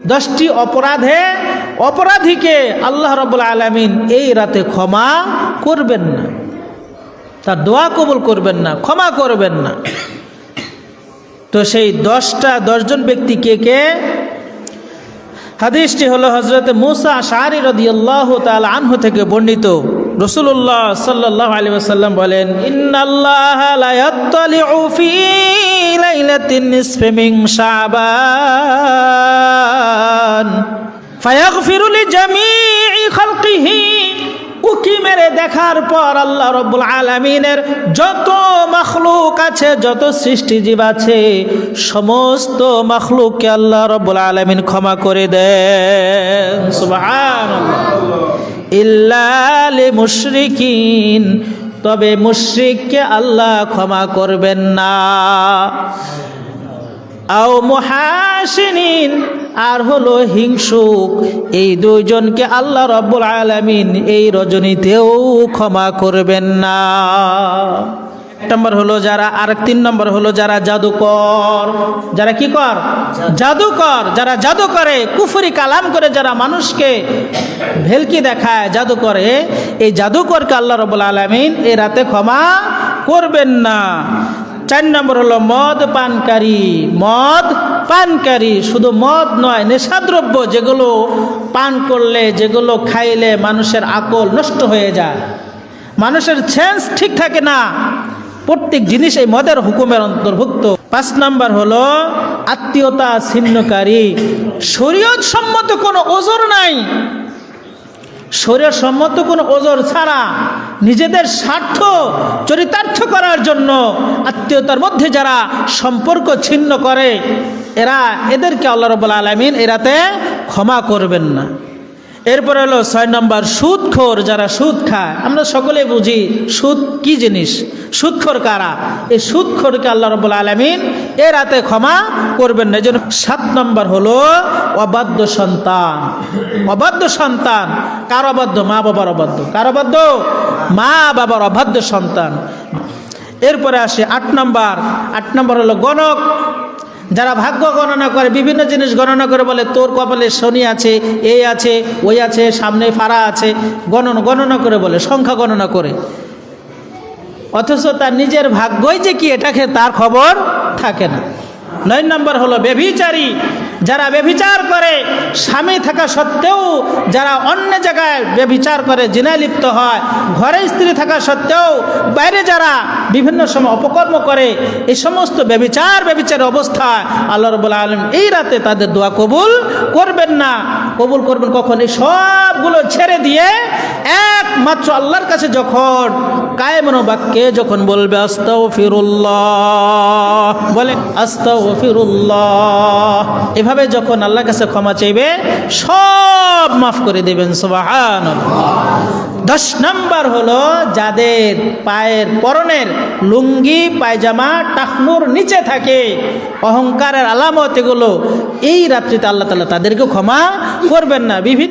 দশটি অপরাধে অপরাধীকে আল্লাহ রবুল আলমিন এই রাতে ক্ষমা করবেন না। তার দোয়া কবুল করবেন না, ক্ষমা করবেন না। তো সেই দশটা, দশজন ব্যক্তি কে কে? হাদিসটি হলো হজরত মুসা শাহরি রদিয়াল্লাহ তাল আনহু থেকে বর্ণিত। রসুল্লাহ সাল্লাহ আলী আসাল্লাম বলেন শাবান। ফায়াগফিরু লিজামিই খালকিহি। উকি মেরে দেখার পর আল্লাহ রব্বুল আলমিনের যত মখলুক আছে, যত সৃষ্টিজীব আছে, সমস্ত মখলুককে আল্লাহ রব্বুল আলমিন ক্ষমা করে দেন। ইল্লালি মুশরিকিন তবে মুশ্রিককে আল্লাহ ক্ষমা করবেন না। আও মুহাসিনিন, আর হলো হিংসুক, এই দুইজনকে আল্লাহ রব্বুল আলমিন এই রজনীতেও ক্ষমা করবেন না। নম্বর হলো যারা আর তিন নম্বর হলো যারা জাদুকর। যারা কি কর? জাদুকর। যারা জাদু করে কুফরি কালাম করে যারা মানুষকে ভেলকি দেখায় জাদু করে এই জাদুকরকে আল্লাহ রব্বুল আলামিন এই রাতে ক্ষমা করবেন না। চার নম্বর হলো মদ পানকারী। মদ পানকারী শুধু মদ নয় নেশাদ্রব্য যেগুলো পান করলে যেগুলো খাইলে মানুষের আকল নষ্ট হয়ে যায়। মানুষের সেন্স ঠিক থাকে না। প্রত্যেক জিনিস এই মদের হুকুমের অন্তর্ভুক্ত। পাঁচ নাম্বার হলো, আত্মীয়তা ছিন্নকারী। শরীয়ত সম্মত কোনো ওজোর নাই। শরীর সম্মত কোনো ওজোর ছাড়া নিজেদের স্বার্থ চরিতার্থ করার জন্য আত্মীয়তার মধ্যে যারা সম্পর্ক ছিন্ন করে, এরা এদেরকে আল্লাহ রবুল্লা আলমিন এরাতে ক্ষমা করবেন না। এরপরে হলো ছয় নম্বর, সুদখোর যারা সুদ খায়। আমরা সকলে বুঝি সুদ কি জিনিস? সুদখোর কারা? এই সুদখোরকে আল্লাহ রবুল আলমিন এ রাতে ক্ষমা করবেন না। জন্য সাত নম্বর হলো অবাধ্য সন্তান। অবাধ্য সন্তান, কার অবাধ্য? মা বাবার অবাধ্য। কার অবাধ্য? মা বাবার অবাধ্য সন্তান। এরপরে আসে আট নম্বর। আট নম্বর হলো গণক। যারা ভাগ্য গণনা করে, বিভিন্ন জিনিস গণনা করে বলে, তোর কপালে শনি আছে এই আছে, ওই আছে, সামনে ফাড়া আছে। গণনা গণনা করে বলে, সংখ্যা গণনা করে। অথচ তার নিজের ভাগ্যই যে কি, এটাকে তার খবর থাকে না। নয় নম্বর হলো বেভিচারী যারা বেভিচার করে, স্বামী থাকা সত্ত্বেও যারা অন্য জায়গায় বেভিচার করে জিনায় লিপ্ত হয়, ঘরে স্ত্রী থাকা সত্ত্বেও বাইরে যারা বিভিন্ন সময় অপকর্ম করে এই সমস্ত ব্যবিচার বেবিচার অবস্থায় আল্লাহ রবুল আলম এই রাতে তাদের দোয়া কবুল করবেন না। কবুল করবেন কখন? এই সবগুলো ছেড়ে দিয়ে একমাত্র আল্লাহর কাছে যখন কায়মনো বাক্যে যখন বলবে আস্তাও ফিরুল্লাহ বলে আস্তাও ফিরুল্লাহ এভাবে যখন আল্লাহ কাছে ক্ষমা চাইবে, সব মাফ করে দেবেন সোহান দশ নম্বর হলো যাদের পায়ের পরনের লুঙ্গি, পায়জামা, টাকনুর নিচে থাকে, অহংকারের আলামত এগুলো, এই রাত্রিতে আল্লাহ তালা তাদেরকে ক্ষমা করবেন না। বিভিন্ন